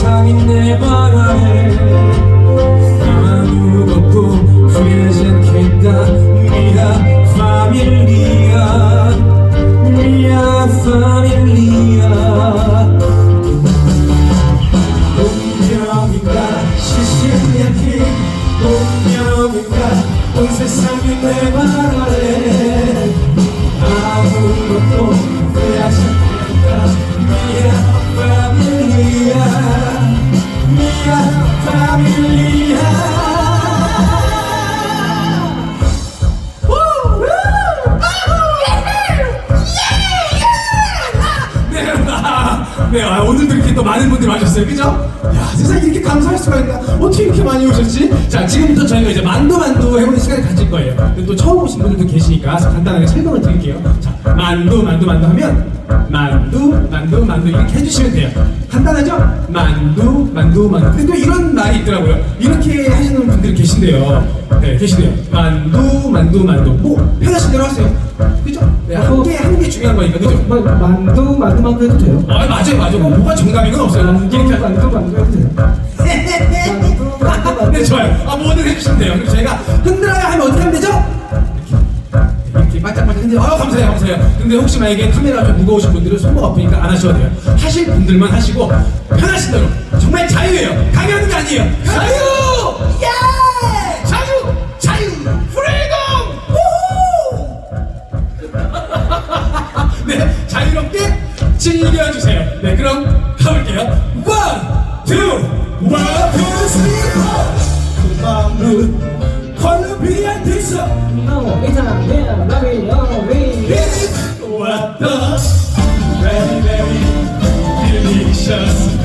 세상이 내 바람에 아무것도 후회하지 않겠다 미야 파밀리아 미야 파밀리아. 운명인가? 시시하게 운명인가? 온 세상이 내 바라 네, 아, 오늘도 이렇게 또 많은 분들이 와주셨어요, 그죠? 야, 세상에 이렇게 감사할 수가 있나? 어떻게 이렇게 많이 오셨지? 자, 지금부터 저희가 이제 만두 만두 해보는 시간을 가질 거예요. 근데 또 처음 오신 분들도 계시니까 간단하게 설명을 드릴게요. 자, 만두 만두 만두 하면 만두 만두 만두 이렇게 해주시면 돼요. 간단하죠? 만두 만두 만두. 근데 또 이런 말이 있더라고요. 이렇게 하시는 분들이 계신데요. 네, 계시네요. 만두 만두 만두. 뭐 편하신 대로 하세요. 그죠? 네, 한개 한 개 중요한 거니까, 그죠? 마- 만두 만두 만두 해도 돼요. 아 맞아요 맞아요 뭐, 뭐가 정답인 건 없어요 만두 이렇게 하- 만두 만두 해도 돼요. 만두 만두 만두. 네 좋아요 아 뭐든 해주시면 돼요 그리고 저희가 흔들어야 하면 어떻게 하면 되죠? 이렇게 바짝바짝 흔들어 아 감사해요 감사해요 근데 혹시 만약에 카메라 좀 무거우신 분들은 손목 아프니까 안 하셔도 돼요 하실 분들만 하시고 편하신 대로 정말 자유예요 강요하는 게 아니에요 자유 자유롭게 즐겨주세요. 네, 그럼 가볼게요. 원, 투, 원, 투, 쓰리, 포. 마음은 콜롬비아 대서 No, it's a yeah, baby, oh, baby. 왔다. Very, very delicious.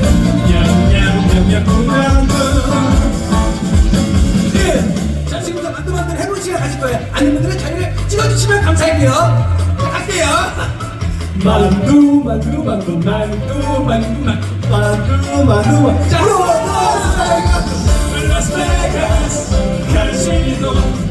만두 만두 만두 만두 만두 만두 만두 라스베가스 라스베가스 갈수 있는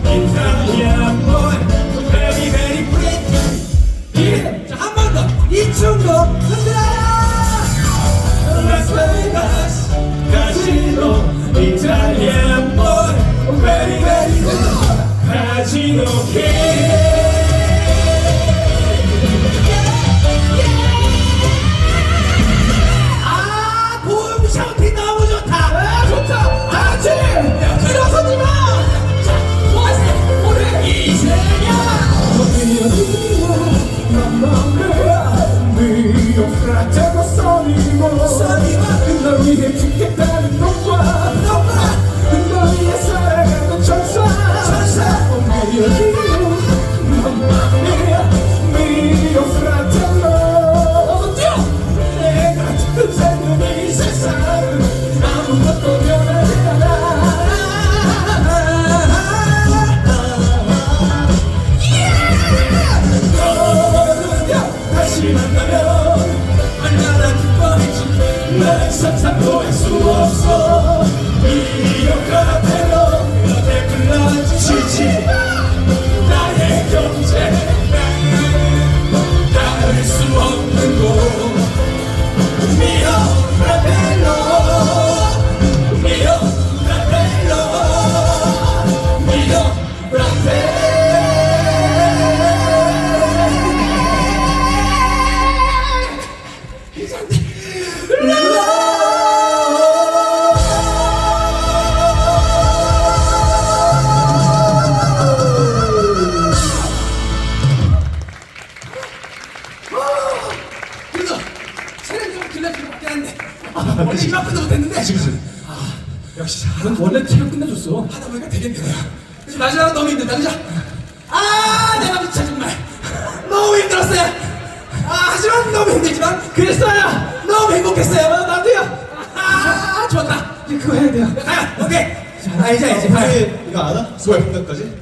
그랬어요 너무 행복했어요 어, 나도요 아 좋았다 이제 그거 해야 돼요 가요 오케이 자 이제 이제 가요 혹시 이거 알아? 소동작까지?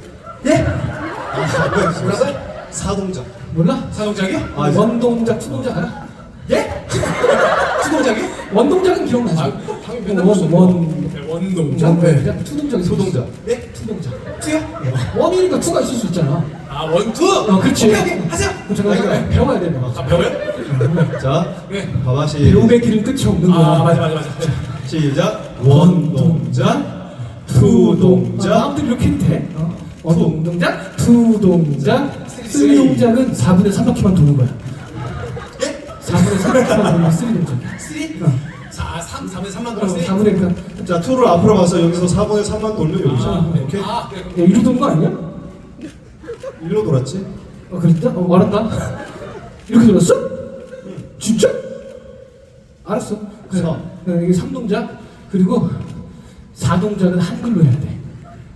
예? 아, 뭐야? 몰랐어? 사동작. 몰라? 사동작이요? 아, 원동작, 투동작 알아? 예? 투동작이요? 원동작은 기억나죠? 아, 맨날 원, 원, 네, 원동작 원, 네. 그냥 투동작이 소동작. 네? 투동작. 투요? 원이니까 투가 있을 수 있잖아. 아 원투? 어, 그렇지. 오케이 오케이 하세요 그럼 잠깐 잠깐 배워야 돼. 너. 아 배워요? 자, 네. 바바시. 배움의 길은 끝이 없는 거야. 아 맞아 맞아 맞아 시작. 원 동작, 투 동작, 아무튼 이렇게 해도 돼. 어. 원 동작, 투 동작, 쓰리 동작은 4분의 3바퀴만 도는 거야. 예? 4분의 3바퀴만 도는 쓰리 동작. 3? 4, 3, 4분의 3만 어, 더 3? 4분의 그러니까 자, 투를 앞으로 가서 여기서 4분의 3만 돌면 여기서. 아, 네. 오케이? 아, 그래. 야, 이로 도는 거 아니야? 일로 돌았지? 어, 그랬다? 어, 알았다. 이렇게 돌았어? 진짜? 알았어. 그래. 서. 어, 이게 3동작, 그리고 4동작은 한글로 해야 돼.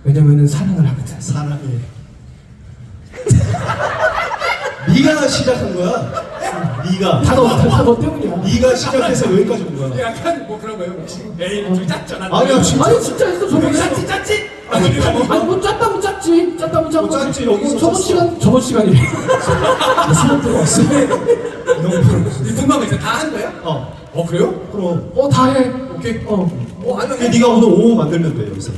왜냐면은 사랑을 하거든. 사랑해. 네가 시작한 거야. 네가. 다 너, 다 너 때문이야. 네가 시작해서 여기까지 온 거야. 약간 뭐 그런 거예요 혹시? 에이 좀 짰죠 난 아니야, 진짜. 아니, 진짜 했어, 저번에. 짰지 짰지? 아니 아니 뭐 짰다면 짰지 짰다면 짠 뭐. 짰지, 여기서 어, 저번 짰어. 시간 저번 시간이래 수업 들어왔어 궁금한 거 있어 다한 거예요? 어, 어 그래요? 그럼. 어다해 오케이 어오오 어 아니요 근데 네가 오늘 오후 만들면 돼 여기서.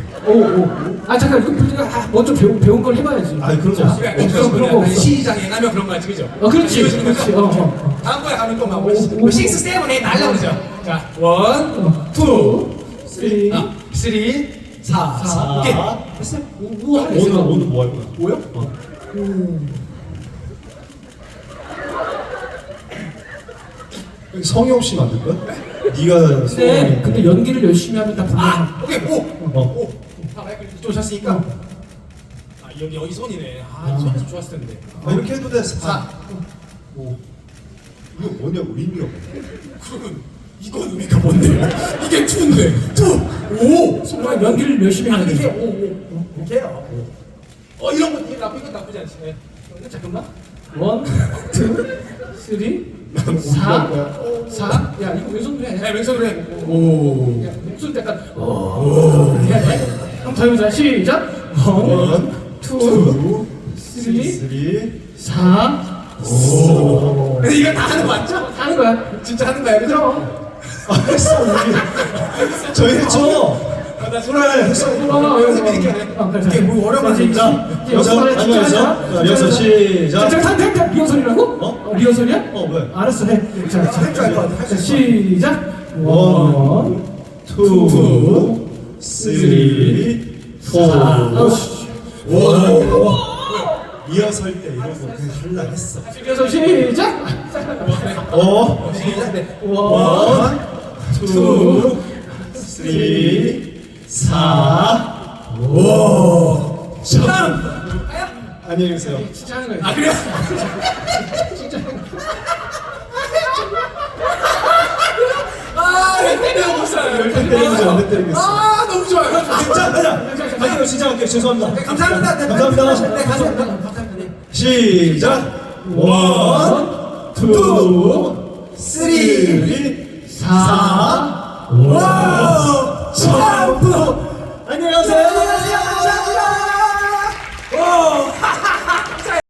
아 잠깐 이거 우리가 아, 먼저 배운 배운 걸 해봐야지 아니 그런 거 없어. 그러니까 없어 그런 거 그런 거 없어. 시장 예감이면 그런 거 같지 그죠? 어 그렇지 그렇지? 어, 어. 다음 거에 가면 또막 오, 오. 6, 7, 8 날라 그러죠 자 원, 투, 쓰리, 아, 쓰리, 사, 사. 오케이 됐어 우 하네 오늘 오늘 뭐 할 거야? 뭐요? 어. 성의 없이 만들 거야? 네가 근데 성의. 근데 연기를 열심히 하면 다 분명 아 오케이 오, 어. 오, 아 마이크 이쪽 오셨으니까 아 여기 여기 손이네 아좀 좋았을 텐데 아, 이렇게 해도 돼. 사, 사. 오. 이거 뭐냐고 의미가 뭐야? 그러면 이건 의미가 뭔데? 이게 투인데 투, 오, 정말 연기를 열심히 아 하는 이게 거지 오, 오, 이게요. 어 이런 거 이게 나쁜 건 나쁘지 않지. 네. 잠깐만 원, 투, 쓰리, 사, 사. 야 이거 왼손도 해. 네, 왼손으로 해. 오. 야, 목소리 약간 오. 한번 더 해보자. 시작. 원, 투, 쓰리, 쓰리. 사. 근데 이거 다 하는 거 맞죠? 하는 거야. 진짜 하는 거야, 그죠? 그럼. 아 우리. 저희 했죠. 아, 나 그래 했어. 어, 연습 이렇게. 어, 그래, 이게. 뭐 어려운 거 해. 앉아서. 자, 여기서 자, 시작. 자, 잠깐, 잠깐, 리허설이라고? 어? 리허설이야? 어, 왜? 알았어, 해. 자, 자, 자, 시작. 원, 투, 쓰리, 포. 아, 씨. 리허설 때 이런 거 그냥 할라 했어. 리허설 시작. 어, 시작. 네. 원, 투, 쓰리, 사, 오. 참. 안녕히 계세요. 진짜 하는 거야. 아 그래요? 아, 왜 때려 못 살아요. 몇 때리겠어, 몇 때리겠어. 아, 너무 좋아요. 자, 가자. 가자, 시작할게요. 죄송합니다. 네, 감사합니다. 네, 감사합니다. 네, 감사합니다. 감사합니다. 네. 시작. 원, 투, 쓰리, 4, 5, 3, 3 안녕히 가세요.